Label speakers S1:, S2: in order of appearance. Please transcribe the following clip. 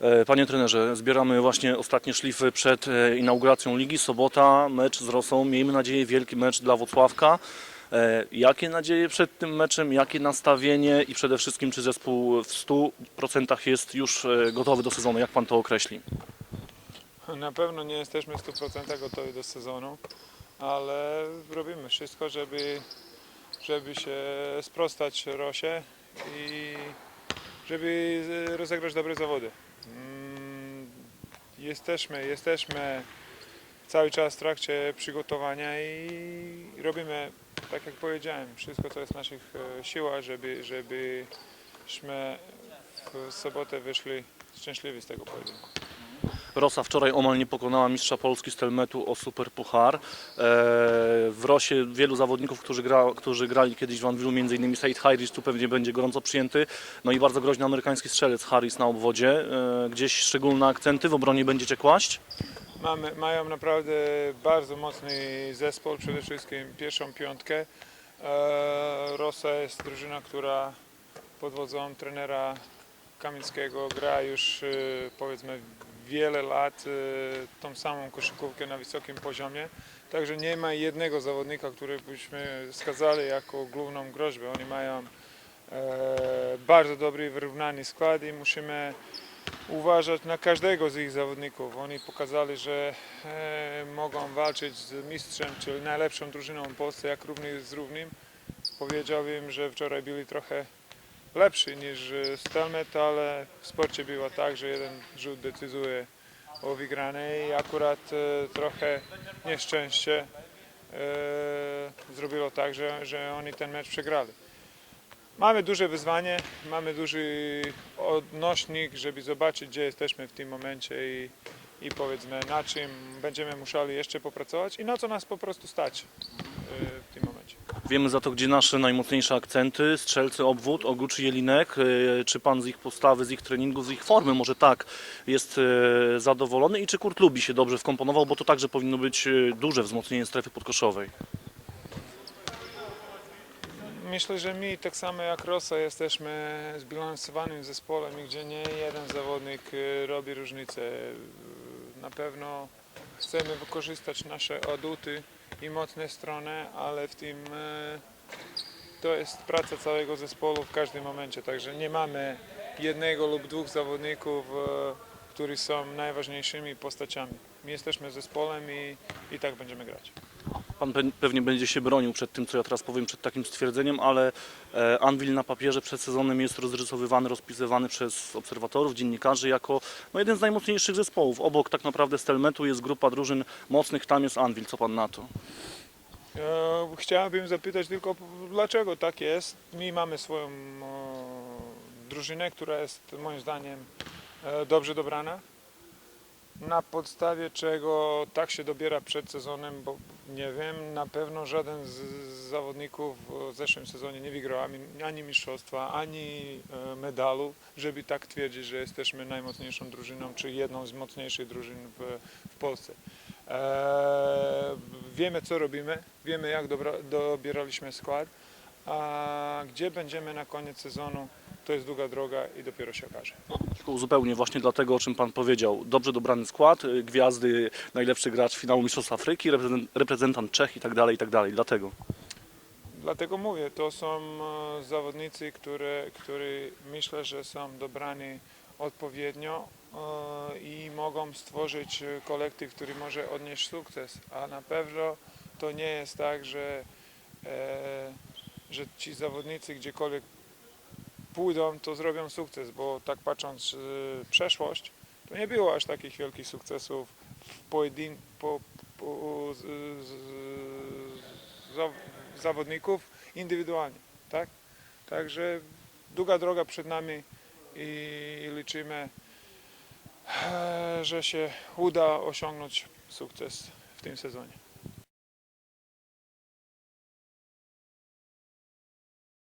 S1: E, Panie trenerze, zbieramy właśnie ostatnie szlify przed e, inauguracją ligi. Sobota, mecz z Rosą. Miejmy nadzieję, wielki mecz dla Włocławka. E, Jakie nadzieje przed tym meczem, jakie nastawienie i przede wszystkim czy zespół w 100% jest już gotowy do sezonu? Jak pan to określi?
S2: Na pewno nie jesteśmy w 100% gotowi do sezonu, ale robimy wszystko, żeby, żeby się sprostać Rosie i żeby rozegrać dobre zawody. Jesteśmy, jesteśmy cały czas w trakcie przygotowania i robimy, tak jak powiedziałem, wszystko co jest w naszych e, siłach, żeby, żebyśmy w sobotę wyszli szczęśliwi z tego pojedynku.
S1: Rosa wczoraj omal nie pokonała mistrza Polski Stelmetu o Super Puchar. E, W Rosie wielu zawodników, którzy, gra, którzy grali kiedyś w Anwilu, m.in. Said Harris tu pewnie będzie gorąco przyjęty. No i bardzo groźny amerykański strzelec Harris na obwodzie. E, Gdzieś szczególne akcenty w obronie będziecie kłaść?
S2: Mamy, mają naprawdę bardzo mocny zespół, przede wszystkim pierwszą piątkę. E, Rosa jest drużyna, która pod wodzą trenera Kamińskiego gra już powiedzmy wiele lat e, tą samą koszykówkę na wysokim poziomie. Także nie ma jednego zawodnika, który byśmy skazali jako główną groźbę. Oni mają e, bardzo dobry, wyrównany skład i musimy uważać na każdego z ich zawodników. Oni pokazali, że e, mogą walczyć z mistrzem, czyli najlepszą drużyną w Polsce, jak równy z równym. Powiedziałbym, że wczoraj byli trochę lepsi niż e, Stelmet, ale w sporcie było tak, że jeden rzut decyduje o wygranej akurat e, trochę nieszczęście e, zrobiło tak, że, że oni ten mecz przegrali. Mamy duże wyzwanie, mamy duży odnośnik, żeby zobaczyć, gdzie jesteśmy w tym momencie i, i powiedzmy na czym będziemy musieli jeszcze popracować i na co nas po prostu stać w tym.
S1: Wiemy za to, gdzie nasze najmocniejsze akcenty, strzelcy, obwód, Oguczy, Jelinek. E, Czy pan z ich postawy, z ich treningu, z ich formy może tak jest e, zadowolony i czy Kurt lubi się dobrze wkomponował, bo to także powinno być e, duże wzmocnienie strefy podkoszowej.
S2: Myślę, że my tak samo jak Rosa jesteśmy zbilansowanym zespołem, gdzie nie jeden zawodnik robi różnicę. Na pewno chcemy wykorzystać nasze atuty i mocne strony, ale w tym y, to jest praca całego zespołu w każdym momencie. Także nie mamy jednego lub dwóch zawodników, y, którzy są najważniejszymi postaciami. My jesteśmy zespołem i, i tak będziemy grać.
S1: Pan pe- pewnie będzie się bronił przed tym, co ja teraz powiem, przed takim stwierdzeniem, ale e, Anvil na papierze przed sezonem jest rozrysowywany, rozpisywany przez obserwatorów, dziennikarzy jako no, jeden z najmocniejszych zespołów. Obok tak naprawdę Stelmetu jest grupa drużyn mocnych, tam jest Anvil. Co pan na to?
S2: E, Chciałbym zapytać tylko, dlaczego tak jest? My mamy swoją e, drużynę, która jest moim zdaniem dobrze dobrana. Na podstawie czego tak się dobiera przed sezonem, bo nie wiem, na pewno żaden z zawodników w zeszłym sezonie nie wygrał ani- mistrzostwa, ani e, medalu, żeby tak twierdzić, że jesteśmy najmocniejszą drużyną, czy jedną z mocniejszych drużyn w, w Polsce. Eee, wiemy co robimy, wiemy jak dobra, dobieraliśmy skład, a gdzie będziemy na koniec sezonu, to jest długa droga i dopiero się okaże.
S1: Tylko Zupełnie właśnie dlatego, o czym pan powiedział. Dobrze dobrany skład, y, gwiazdy, najlepszy gracz finału Mistrzostw Afryki, reprezentant, Czech i tak dalej, i tak dalej. Dlatego.
S2: Dlatego mówię, to są e, zawodnicy, które, którzy myślę, że są dobrani odpowiednio e, i mogą stworzyć kolektyw, który może odnieść sukces, a na pewno to nie jest tak, że, e, że ci zawodnicy gdziekolwiek pójdą, to zrobią sukces, bo tak patrząc w przeszłość, to nie było aż takich wielkich sukcesów w pojedyn po, po, z, z, z, za- zawodników indywidualnie, tak? Także długa droga przed nami i liczymy, e, że się uda osiągnąć sukces w tym sezonie.